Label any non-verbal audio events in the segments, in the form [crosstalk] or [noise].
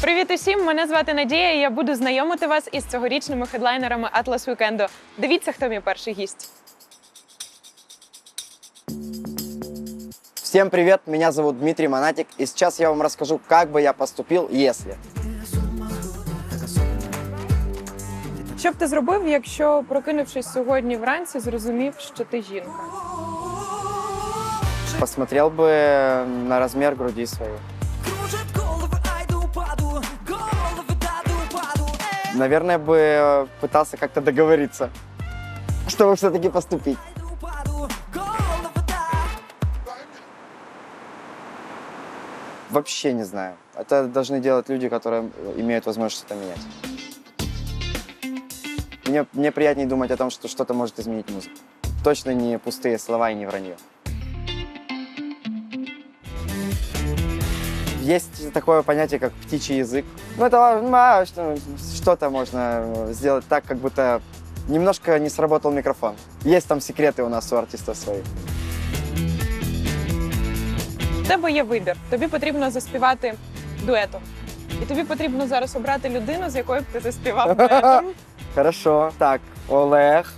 Привіт усім! Мене звати Надія. і Я буду знайомити вас із цьогорічними хедлайнерами Atlas Weekend. Дивіться, хто мій перший гість. Всем привет, меня зовут Дмитрий Монатик, и сейчас я вам расскажу, как бы я поступил, если. Що б ти зробив, якщо, прокинувшись сьогодні вранці, зрозумів, що ти жінка? Посмотрел бы на размер груди своей. Наверное, бы пытался как-то договориться, чтобы все-таки поступить. Вообще не знаю. Это должны делать люди, которые имеют возможность что-то менять. Мне, мне приятнее думать о том, что что-то может изменить музыку. Точно не пустые слова и не вранье. Есть такое понятие, как птичий язык. Ну, это ну, а, что- что-то можно э, сделать так, как будто немножко не сработал микрофон. Есть там секреты у нас у артистов свои. У тебе є вибір. Тобі потрібно заспівати дуетом. І тобі потрібно зараз обрати людину, з якою б ти заспівав [laughs] дуетом. Хорошо. Так, Олег.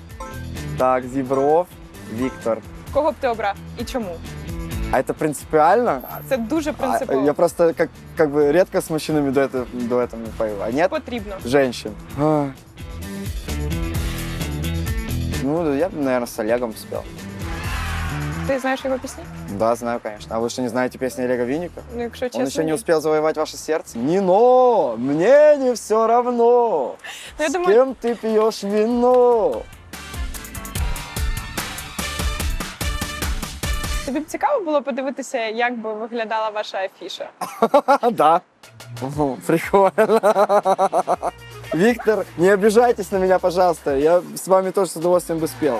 Так, Зібров, Віктор. Кого б ти обрав і чому? А это принципиально? Це дуже А, принципово. Я просто как, как бы редко с мужчинами дуэты, дуэтами пою. А нет Потрібно. женщин. А. Ну, я бы, наверное, с Олегом спел. Ти знаєш його пісні? Да, знаю, конечно. А вы что, не знаете песни Олега Винника? Ну, якщо чесно. Он еще не ні. успел завоевать ваше сердце? Нино, мне не все равно, Ну, я с думаю- кем ты пьешь вино. Тобі б цікаво було подивитися, як би виглядала ваша афіша. [laughs] Да. Ого, Прикольно. [laughs] Виктор, не обижайтесь на меня, пожалуйста. Я с вами тоже с удовольствием бы спел.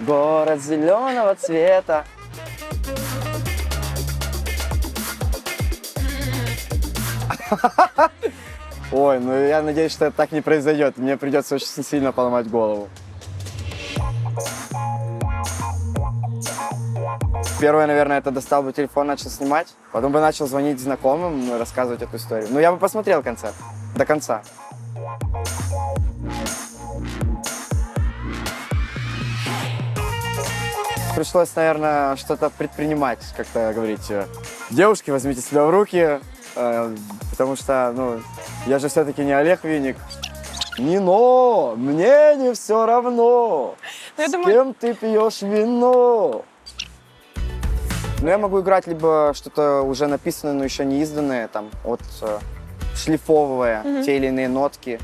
Город зеленого цвета. [laughs] Ой, ну я надеюсь, что это так не произойдет. Мне придется очень сильно поломать голову. Первое, наверное, это достал бы телефон, начал снимать. Потом бы начал звонить знакомым, ну, рассказывать эту историю. Ну, я бы посмотрел концерт до конца. Пришлось, наверное, что-то предпринимать, как-то говорить. э, Девушки, возьмите себя в руки, э, потому что, ну, я же все-таки не Олег Винник. Нино, мне не все равно. Ну, я С думаю- кем ты пьешь вино? Ну, я могу играть либо что-то уже написанное, но еще не изданное, там, от э, шлифовывая Мгм. те или иные нотки.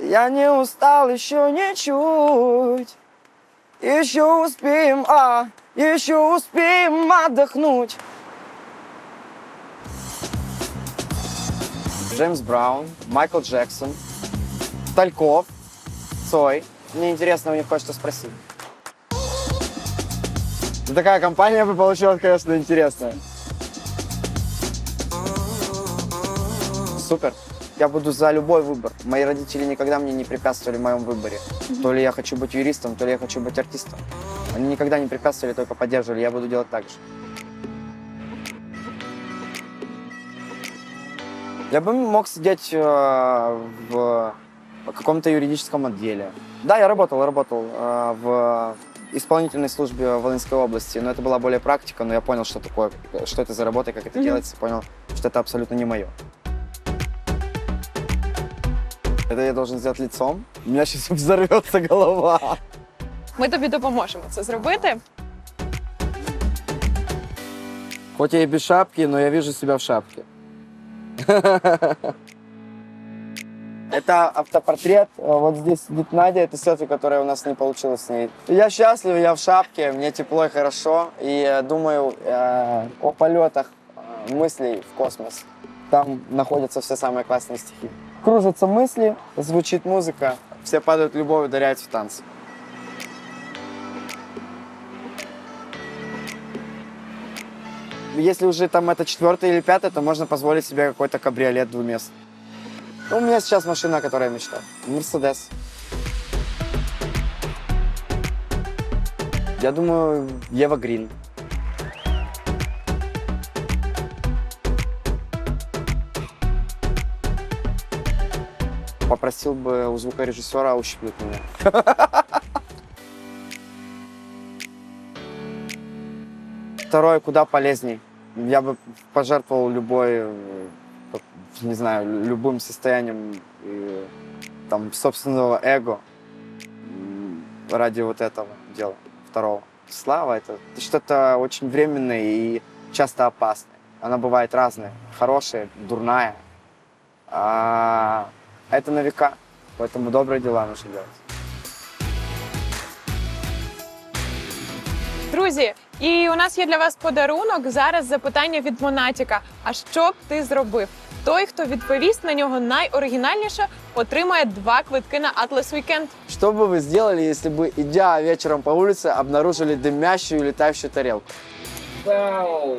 Я не устал еще ничуть. Еще успеем, а, еще успеем отдохнуть. Джеймс Браун, Майкл Джексон, Тальков, Цой. Мне интересно у них кое-что спросить. Такая компания бы получилась, конечно, интересная. Супер. Я буду за любой выбор. Мои родители никогда мне не препятствовали в моем выборе. То ли я хочу быть юристом, то ли я хочу быть артистом. Они никогда не препятствовали, только поддерживали. Я буду делать так же. Я бы мог сидеть э, в каком-то юридическом отделе. Да, я работал, работал э, в исполнительной службе Волынской области, но это была более практика, но я понял, что такое, что это за работа, как это Мгм. делается, понял, что это абсолютно не мое. Это я должен сделать лицом. У меня сейчас [laughs] взорвется голова. Ми тобі допоможемо це зробити. Хоть я и без шапки, но я вижу себя в шапке. [laughs] Это автопортрет. А Вот здесь сидит Надя, это селфи, которое у нас не получилось с ней. Я счастлив, я в шапке, мне тепло и хорошо. И э, думаю э, о полетах э, мыслей в космос. Там находятся все самые классные стихи. Кружатся мысли, звучит музыка, все падают любовь, ударяются в танцы. Если уже там это четвертое или пятое, то можно позволить себе какой-то кабриолет двуместный. У меня сейчас машина, о которой я мечтал. Мерседес. Я думаю, Ева Грин. Попросил бы у звукорежиссера ущипнуть меня. [laughs] Второе, куда полезней. Я бы пожертвовал любой, э, не знаю, любым состоянием э, там, собственного эго м, ради вот этого дела второго. Слава это что-то очень временное и часто опасное. Она бывает разная, хорошая, дурная. А это на века, поэтому добрые дела нужно делать. Друзі, і у нас є для вас подарунок. Зараз запитання від Монатіка. А що б ти зробив? Той, хто відповість на нього найоригінальніше, отримає два квитки на Atlas Weekend. Что бы вы сделали, если бы, идя вечером по улице, обнаружили дымящую летающую тарелку? Вау!